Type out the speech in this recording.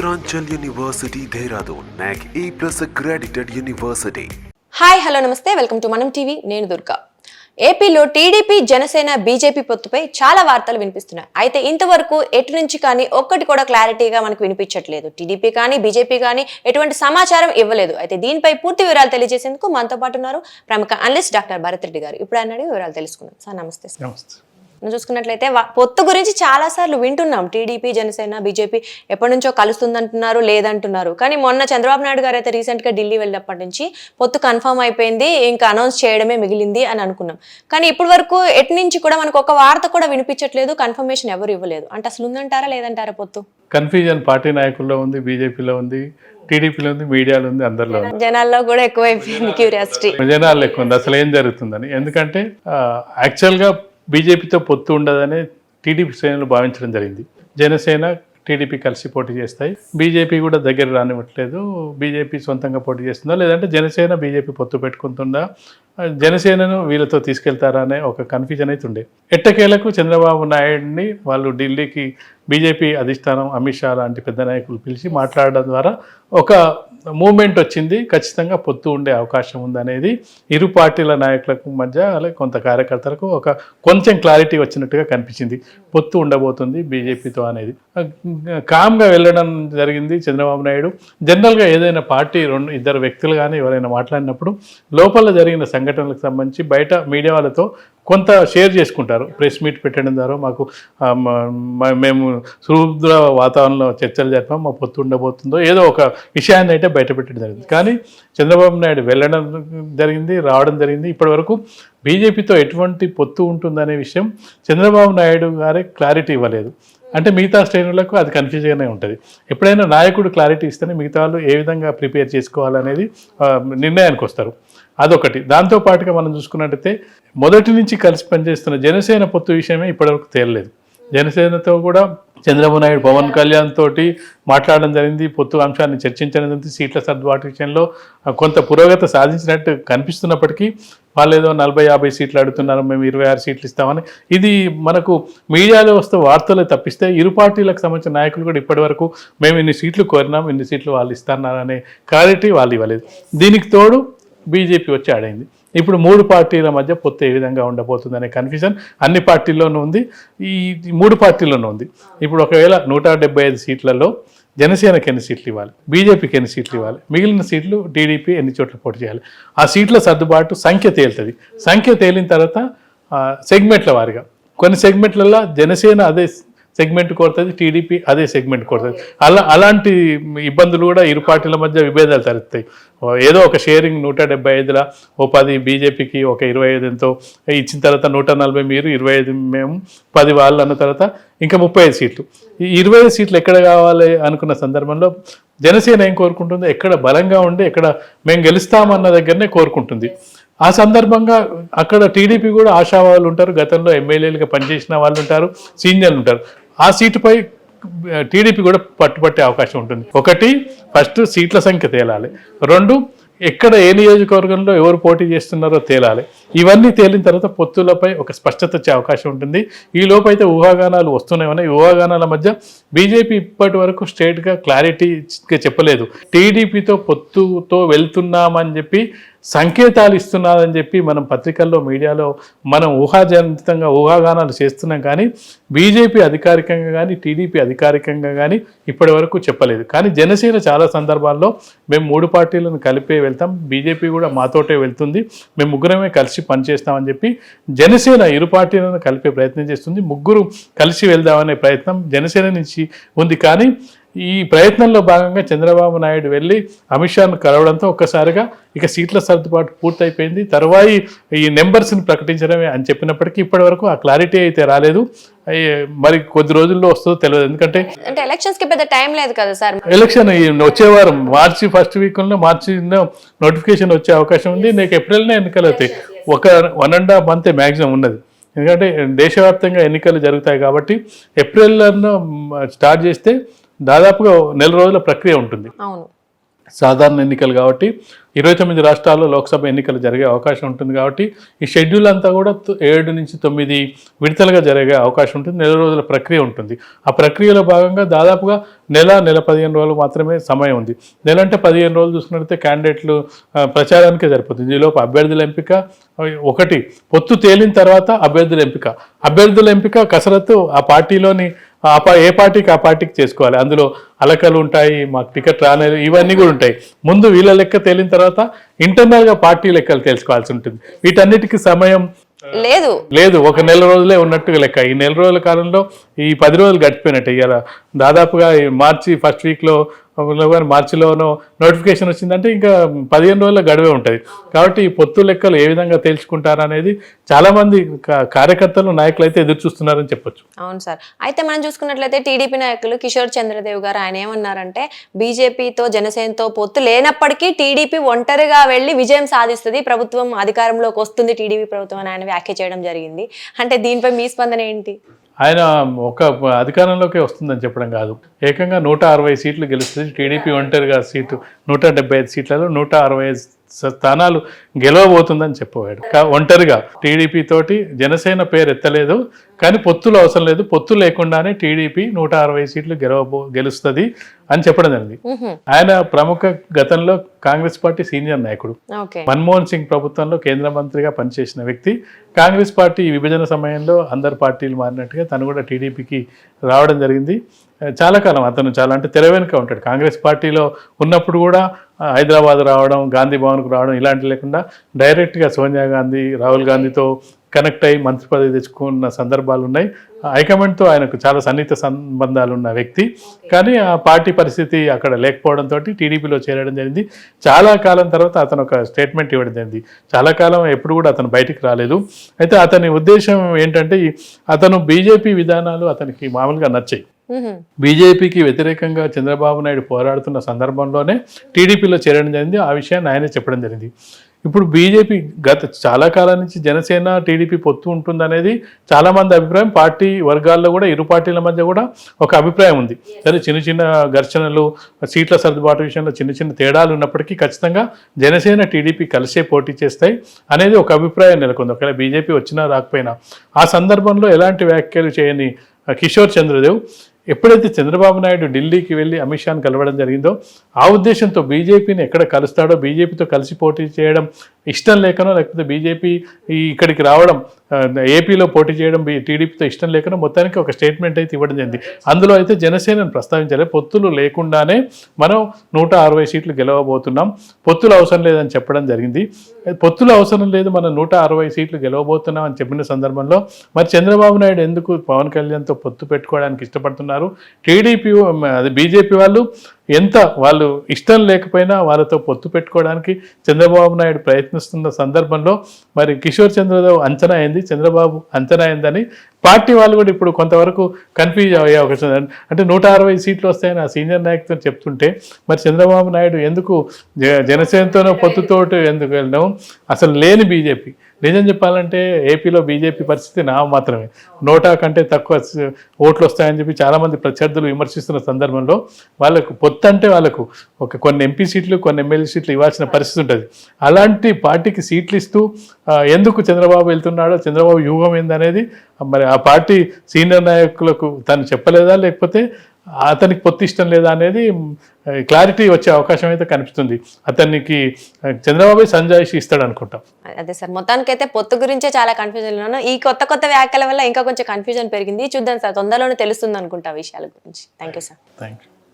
Uttaranchal University, Dehradun, NAC A plus accredited university. Hi hello నమస్తే welcome to Manam TV నేను దుర్గా ఏపీలో TDP Janasena BJP పొత్తుపై చాలా వార్తలు వినిపిస్తున్నాయి. అయితే ఇంతవరకు ఎటు నుంచి కానీ ఒక్కటి కూడా క్లారిటీగా మనకు వినిపించట్లేదు. టీడీపీ కానీ బీజేపీ కానీ ఎటువంటి సమాచారం ఇవ్వలేదు. అయితే దీనిపై పూర్తి వివరాలు తెలియజేసేందుకు మనతో పాటు ఉన్నారు ప్రముఖ అనలిస్ట్ డాక్టర్ భరత్ రెడ్డి గారు. ఇప్పుడు ఆయన అడిగి వివరాలు తెలుసుకుందాం. సార్ నమస్తే సార్. నమస్తే. చూసుకున్నట్లయితే పొత్తు గురించి చాలా సార్లు వింటున్నాం. టీడీపీ జనసేన బీజేపీ ఎప్పటి నుంచో కలుస్తుందంటున్నారు లేదంటున్నారు. కానీ మొన్న చంద్రబాబు నాయుడు గారు అయితే రీసెంట్గా ఢిల్లీ వెళ్ళినప్పటి నుంచి పొత్తు కన్ఫర్మ్ అయిపోయింది ఇంకా అనౌన్స్ చేయడమే మిగిలింది అని అనుకున్నాం. కానీ ఇప్పటి వరకు ఎటు నుంచి కూడా మనకు ఒక వార్త కూడా వినిపించట్లేదు కన్ఫర్మేషన్ ఎవరు ఇవ్వలేదు. అంటే అసలు ఉందంటారా లేదంటారా పొత్తు? కన్ఫ్యూజన్ పార్టీ నాయకుల్లో ఉంది బీజేపీలో ఉంది టీడీపీలో ఉంది మీడియాలో ఉంది అందరిలో జనాల్లో కూడా ఎక్కువైపోయింది క్యూరియాసిటీ. జనాలు ఎక్కువ ఉంది. అసలు ఏం జరుగుతుందని? ఎందుకంటే యాక్చువల్గా బీజేపీతో పొత్తు ఉండదని టీడీపీ శ్రేణులు భావించడం జరిగింది. జనసేన టీడీపీ కలిసి పోటీ చేస్తాయి. బీజేపీ కూడా దగ్గర రానివ్వట్లేదు. బీజేపీ సొంతంగా పోటీ చేస్తుందా? లేదంటే జనసేన బీజేపీ పొత్తు పెట్టుకుంటుందా? జనసేనను వీళ్ళతో తీసుకెళ్తారా అనే ఒక కన్ఫ్యూజన్ అయితే ఉండే. ఎట్టకేలకు చంద్రబాబు నాయుడిని వాళ్ళు ఢిల్లీకి బీజేపీ అధిష్టానం అమిత్ షా లాంటి పెద్ద నాయకులు పిలిచి మాట్లాడడం ద్వారా ఒక మూమెంట్ వచ్చింది ఖచ్చితంగా పొత్తు ఉండే అవకాశం ఉందనేది ఇరు పార్టీల నాయకులకు మధ్య అలాగే కొంత కార్యకర్తలకు ఒక కొంచెం క్లారిటీ వచ్చినట్టుగా కనిపించింది. పొత్తు ఉండబోతుంది బీజేపీతో అనేది. కామ్గా వెళ్ళడం జరిగింది చంద్రబాబు నాయుడు. జనరల్గా ఏదైనా పార్టీ రెండు ఇద్దరు వ్యక్తులు కానీ ఎవరైనా మాట్లాడినప్పుడు లోపల జరిగిన సంఘటనలకు సంబంధించి బయట మీడియా వాళ్ళతో కొంత షేర్ చేసుకుంటారు. ప్రెస్ మీట్ పెట్టడం ద్వారా మాకు మేము సుద్ర వాతావరణంలో చర్చలు జరిపాం మా పొత్తు ఉండబోతుందో ఏదో ఒక విషయాన్ని అయితే బయట పెట్టడం జరిగింది. కానీ చంద్రబాబు నాయుడు వెళ్ళడం జరిగింది రావడం జరిగింది. ఇప్పటి వరకు బీజేపీతో ఎటువంటి పొత్తు ఉంటుందనే విషయం చంద్రబాబు నాయుడు గారే క్లారిటీ ఇవ్వలేదు. అంటే మిగతా శ్రేణులకు అది కన్ఫ్యూజ్గానే ఉంటుంది. ఎప్పుడైనా నాయకుడు క్లారిటీ ఇస్తేనే మిగతా వాళ్ళు ఏ విధంగా ప్రిపేర్ చేసుకోవాలనేది నిర్ణయానికి వస్తారు అదొకటి. దాంతోపాటుగా మనం చూసుకున్నట్టయితే మొదటి నుంచి కలిసి పనిచేస్తున్న జనసేన పొత్తు విషయమే ఇప్పటివరకు తేలలేదు. జనసేనతో కూడా చంద్రబాబు నాయుడు పవన్ కళ్యాణ్ తోటి మాట్లాడడం జరిగింది. పొత్తు అంశాన్ని చర్చించడం జరిగింది. సీట్ల సర్దుబాటు విషయంలో కొంత పురోగతి సాధించినట్టు కనిపిస్తున్నప్పటికీ వాళ్ళు ఏదో నలభై యాభై సీట్లు అడుగుతున్నారు మేము ఇరవై ఆరు సీట్లు ఇస్తామని. ఇది మనకు మీడియాలో వస్తే వార్తలు తప్పిస్తే ఇరు పార్టీలకు సంబంధించిన నాయకులు కూడా ఇప్పటివరకు మేము ఇన్ని సీట్లు కోరినాం ఇన్ని సీట్లు వాళ్ళు ఇస్తున్నారనే క్లారిటీ వాళ్ళు ఇవ్వలేదు. దీనికి తోడు బీజేపీ వచ్చి ఆడైంది. ఇప్పుడు మూడు పార్టీల మధ్య పొత్తు ఏ విధంగా ఉండబోతుందనే కన్ఫ్యూజన్ అన్ని పార్టీల్లోనూ ఉంది. ఈ మూడు పార్టీల్లోనూ ఉంది. ఇప్పుడు ఒకవేళ నూట డెబ్బై ఐదు సీట్లలో జనసేనకి ఎన్ని సీట్లు ఇవ్వాలి? బీజేపీకి ఎన్ని సీట్లు ఇవ్వాలి? మిగిలిన సీట్లు టీడీపీ ఎన్ని చోట్ల పోటీ చేయాలి? ఆ సీట్ల సర్దుబాటు సంఖ్య తేలుతుంది. సంఖ్య తేలిన తర్వాత సెగ్మెంట్ల వారిగా. కొన్ని సెగ్మెంట్లలో జనసేన అదే సెగ్మెంట్ కోరుతుంది టీడీపీ అదే సెగ్మెంట్ కోరుతుంది. అలా అలాంటి ఇబ్బందులు కూడా ఇరు పార్టీల మధ్య విభేదాలు తలెత్తాయి. ఏదో ఒక షేరింగ్ నూట డెబ్బై ఐదుల ఓ పది బీజేపీకి ఒక ఇరవై ఐదు ఎంతో ఇచ్చిన తర్వాత నూట నలభై మీరు ఇరవై ఐదు మేము పది వాళ్ళు అన్న తర్వాత ఇంకా ముప్పై ఐదు సీట్లు. ఈ ఇరవై ఐదు సీట్లు ఎక్కడ కావాలి అనుకున్న సందర్భంలో జనసేన ఏం కోరుకుంటుంది? ఎక్కడ బలంగా ఉండి ఎక్కడ మేము గెలుస్తామన్న దగ్గరనే కోరుకుంటుంది. ఆ సందర్భంగా అక్కడ టీడీపీ కూడా ఆశావాళ్ళు ఉంటారు. గతంలో ఎమ్మెల్యేలుగా పనిచేసిన వాళ్ళు ఉంటారు సీనియర్లు ఉంటారు. ఆ సీటుపై టీడీపీ కూడా పట్టుబట్టే అవకాశం ఉంటుంది. ఒకటి ఫస్ట్ సీట్ల సంఖ్య తేలాలి. రెండు ఎక్కడ ఏ నియోజకవర్గంలో ఎవరు పోటీ చేస్తున్నారో తేలాలి. ఇవన్నీ తేలిన తర్వాత పొత్తులపై ఒక స్పష్టత వచ్చే అవకాశం ఉంటుంది. ఈ లోపైతే ఊహాగానాలు వస్తున్నాయని ఊహాగానాల మధ్య బీజేపీ ఇప్పటి వరకు స్ట్రేట్గా క్లారిటీగా చెప్పలేదు. టీడీపీతో పొత్తుతో వెళ్తున్నామని చెప్పి సంకేతాలు ఇస్తున్నారని చెప్పి మనం పత్రికల్లో మీడియాలో మనం ఊహాజనితంగా ఊహాగానాలు చేస్తున్నాం కానీ బీజేపీ అధికారికంగా కానీ టీడీపీ అధికారికంగా కానీ ఇప్పటి వరకు చెప్పలేదు. కానీ జనసేన చాలా సందర్భాల్లో మేము మూడు పార్టీలను కలిపే వెళ్తాం. బీజేపీ కూడా మాతోటే వెళ్తుంది. మేము ముగ్గురమే కలిసి పనిచేస్తామని చెప్పి జనసేన ఇరు పార్టీలను కలిపే ప్రయత్నం చేస్తుంది. ముగ్గురు కలిసి వెళ్దామనే ప్రయత్నం జనసేన నుంచి ఉంది. కానీ ఈ ప్రయత్నంలో భాగంగా చంద్రబాబు నాయుడు వెళ్ళి అమిత్ షాను కలవడంతో ఒక్కసారిగా ఇక సీట్ల సర్దుబాటు పూర్తయిపోయింది. తరువాయి ఈ నెంబర్స్ని ప్రకటించడమే అని చెప్పినప్పటికీ ఇప్పటి వరకు ఆ క్లారిటీ అయితే రాలేదు. మరి కొద్ది రోజుల్లో వస్తుందో తెలియదు. ఎందుకంటే అంటే ఎలక్షన్స్కి పెద్ద టైం లేదు కదా సార్. ఎలక్షన్ వచ్చే వారం మార్చి ఫస్ట్ వీక్లో మార్చి నోటిఫికేషన్ వచ్చే అవకాశం ఉంది. నీకు ఏప్రిల్నే ఎన్నికలు అవుతాయి. ఒక one and half month maximum ఉన్నది. ఎందుకంటే దేశవ్యాప్తంగా ఎన్నికలు జరుగుతాయి కాబట్టి ఏప్రిల్లో స్టార్ట్ చేస్తే దాదాపుగా నెల రోజుల ప్రక్రియ ఉంటుంది. అవును. సాధారణ ఎన్నికలు కాబట్టి ఇరవై తొమ్మిది రాష్ట్రాల్లో లోక్సభ ఎన్నికలు జరిగే అవకాశం ఉంటుంది కాబట్టి ఈ షెడ్యూల్ అంతా కూడా ఏడు నుంచి తొమ్మిది విడతలుగా జరిగే అవకాశం ఉంటుంది. నెల రోజుల ప్రక్రియ ఉంటుంది. ఆ ప్రక్రియలో భాగంగా దాదాపుగా నెల నెల పదిహేను రోజులు మాత్రమే సమయం ఉంది. నెల అంటే పదిహేను రోజులు చూసుకున్నట్లయితే క్యాండిడేట్లు ప్రచారానికి ప్రచారానికే సరిపోతుంది. ఈలోపు అభ్యర్థుల ఎంపిక ఒకటి పొత్తు తేలిన తర్వాత అభ్యర్థుల ఎంపిక. అభ్యర్థుల ఎంపిక కసరత్తు ఆ పార్టీలోని ఆ ఏ పార్టీకి ఆ పార్టీకి చేసుకోవాలి. అందులో అలకలు ఉంటాయి మాకు టికెట్ రాలేదు ఇవన్నీ కూడా ఉంటాయి. ముందు వీళ్ళ లెక్క తేలిన తర్వాత ఇంటర్నల్గా పార్టీ లెక్కలు తెలుసుకోవాల్సి ఉంటుంది. వీటన్నిటికీ సమయం లేదు. లేదు. ఒక నెల రోజులే ఉన్నట్టుగా లెక్క. ఈ నెల రోజుల కాలంలో ఈ పది రోజులు గడిచిపోయినట్టు. ఇవాళ దాదాపుగా మార్చి ఫస్ట్ వీక్లో కానీ మార్చిలోనో నోటిఫికేషన్ వచ్చిందంటే ఇంకా పదిహేను రోజుల గడువే ఉంటుంది. కాబట్టి ఈ పొత్తు లెక్కలు ఏ విధంగా తేల్చుకుంటారు అనేది చాలామంది కార్యకర్తలు నాయకులు అయితే ఎదురు చూస్తున్నారని చెప్పొచ్చు. అవును సార్. అయితే మనం చూసుకున్నట్లయితే టీడీపీ నాయకులు కిషోర్ చంద్రదేవ్ గారు ఆయన ఏమన్నారంటే బీజేపీతో జనసేనతో పొత్తు లేనప్పటికీ టీడీపీ ఒంటరిగా వెళ్ళి విజయం సాధిస్తుంది. ప్రభుత్వం అధికారంలోకి వస్తుంది టీడీపీ ప్రభుత్వం అని ఆయన వ్యాఖ్య చేయడం జరిగింది. అంటే దీనిపై మీ స్పందన ఏంటి? ఆయన ఒక అధికారంలోకి వస్తుందని చెప్పడం కాదు. ఏకంగా నూట అరవై సీట్లు గెలుస్తుంది. టీడీపీ ఒంటరిగా సీటు నూట డెబ్బై ఐదు సీట్లలో నూట అరవై ఐదు స్థానాలు గెలవబోతుందని చెప్పేవాడు. కా- ఒంటరిగా టీడీపీ తోటి జనసేన పేరు ఎత్తలేదు. కానీ పొత్తులు అవసరం లేదు. పొత్తు లేకుండానే టీడీపీ నూట అరవై సీట్లు గెలవబో గెలుస్తుంది అని చెప్పడం జరిగింది. ఆయన ప్రముఖ గతంలో కాంగ్రెస్ పార్టీ సీనియర్ నాయకుడు. మన్మోహన్ సింగ్ ప్రభుత్వంలో కేంద్ర మంత్రిగా పనిచేసిన వ్యక్తి. కాంగ్రెస్ పార్టీ విభజన సమయంలో అందరు పార్టీలు మారినట్టుగా తను కూడా టీడీపీకి రావడం జరిగింది. చాలా కాలం అతను చాలా అంటే తెర వెనుక ఉంటాడు. కాంగ్రెస్ పార్టీలో ఉన్నప్పుడు కూడా హైదరాబాద్ రావడం గాంధీ భవన్కు రావడం ఇలాంటి లేకుండా డైరెక్ట్గా సోనియా గాంధీ రాహుల్ గాంధీతో కనెక్ట్ అయ్యి మంత్రి పదవి తెచ్చుకున్న సందర్భాలు ఉన్నాయి. హైకమాండ్తో ఆయనకు చాలా సన్నిహిత సంబంధాలు ఉన్న వ్యక్తి. కానీ ఆ పార్టీ పరిస్థితి అక్కడ లేకపోవడంతో టీడీపీలో చేరడం జరిగింది. చాలా కాలం తర్వాత అతను ఒక స్టేట్మెంట్ ఇవ్వడం జరిగింది. చాలా కాలం ఎప్పుడు కూడా అతను బయటికి రాలేదు. అయితే అతని ఉద్దేశం ఏంటంటే అతను బీజేపీ విధానాలు అతనికి మామూలుగా నచ్చాయి. బీజేపీకి వ్యతిరేకంగా చంద్రబాబు నాయుడు పోరాడుతున్న సందర్భంలోనే టీడీపీలో చేరడం జరిగింది. ఆ విషయాన్ని ఆయనే చెప్పడం జరిగింది. ఇప్పుడు బీజేపీ గత చాలా కాలం నుంచి జనసేన టీడీపీ పొత్తు ఉంటుందనేది అనేది చాలామంది అభిప్రాయం. పార్టీ వర్గాల్లో కూడా ఇరు పార్టీల మధ్య కూడా ఒక అభిప్రాయం ఉంది. సరే చిన్న చిన్న ఘర్షణలు సీట్ల సర్దుబాటు విషయంలో చిన్న చిన్న తేడాలు ఉన్నప్పటికీ ఖచ్చితంగా జనసేన టీడీపీ కలిసే పోటీ చేస్తాయి అనేది ఒక అభిప్రాయం నెలకొంది. ఒకవేళ బీజేపీ వచ్చినా రాకపోయినా. ఆ సందర్భంలో ఎలాంటి వ్యాఖ్యలు చేయని కిషోర్ చంద్రదేవ్ ఎప్పుడైతే చంద్రబాబు నాయుడు ఢిల్లీకి వెళ్ళి అమిత్ షాను కలవడం జరిగిందో ఆ ఉద్దేశంతో బీజేపీని ఎక్కడ కలుస్తాడో బీజేపీతో కలిసి పోటీ చేయడం ఇష్టం లేకనో లేకపోతే బీజేపీ ఇక్కడికి రావడం ఏపీలో పోటీ చేయడం టీడీపీతో ఇష్టం లేకనో మొత్తానికి ఒక స్టేట్మెంట్ అయితే ఇవ్వడం జరిగింది. అందులో అయితే జనసేనను ప్రస్తావించాలి పొత్తులు లేకుండానే మనం నూట అరవై సీట్లు గెలవబోతున్నాం. పొత్తులు అవసరం లేదని చెప్పడం జరిగింది. పొత్తులు అవసరం లేదు మనం నూట అరవై సీట్లు గెలవబోతున్నాం అని చెప్పిన సందర్భంలో మరి చంద్రబాబు నాయుడు ఎందుకు పవన్ కళ్యాణ్తో పొత్తు పెట్టుకోవడానికి ఇష్టపడుతున్నారు? టీడీపీ అది బీజేపీ వాళ్ళు ఎంత వాళ్ళు ఇష్టం లేకపోయినా వాళ్ళతో పొత్తు పెట్టుకోవడానికి చంద్రబాబు నాయుడు ప్రయత్నిస్తున్న సందర్భంలో మరి కిషోర్ చంద్రరావు అంచనా అయింది చంద్రబాబు అంచనా అయిందని పార్టీ వాళ్ళు కూడా ఇప్పుడు కొంతవరకు కన్ఫ్యూజ్ అయ్యే అవకాశం అంటే నూట అరవై సీట్లు వస్తాయని ఆ సీనియర్ నాయకుతో చెప్తుంటే మరి చంద్రబాబు నాయుడు ఎందుకు జ- జనసేనతోనో పొత్తుతోటి ఎందుకు వెళ్ళడం? అసలు లేని బీజేపీ నిజం చెప్పాలంటే ఏపీలో బీజేపీ పరిస్థితి నా మాత్రమే. నోటా కంటే తక్కువ ఓట్లు వస్తాయని చెప్పి చాలామంది ప్రత్యర్థులు విమర్శిస్తున్న సందర్భంలో వాళ్ళకు పొత్తు అంటే వాళ్ళకు ఒక కొన్ని ఎంపీ సీట్లు కొన్ని ఎమ్మెల్యే సీట్లు ఇవ్వాల్సిన పరిస్థితి ఉంటుంది. అలాంటి పార్టీకి సీట్లు ఇస్తూ ఎందుకు చంద్రబాబు వెళ్తున్నాడో చంద్రబాబు వ్యూహం ఏందనేది మరి ఆ పార్టీ సీనియర్ నాయకులకు తను చెప్పలేదా లేకపోతే అతనికి పొత్తు ఇష్టం లేదా అనేది క్లారిటీ వచ్చే అవకాశం అయితే కనిపిస్తుంది. అతనికి చంద్రబాబు సంజాయిషి ఇస్తాడు అనుకుంటాం. అదే సార్ మొత్తానికైతే పొత్తు గురించే చాలా కన్ఫ్యూజన్ ఉన్నాను. ఈ కొత్త కొత్త వ్యాఖ్యల వల్ల ఇంకా కొంచెం కన్ఫ్యూజన్ పెరిగింది. చూద్దాం సార్ తొందరలోనే తెలుస్తుంది అనుకుంటా విషయాల గురించి. Thank you sir thank you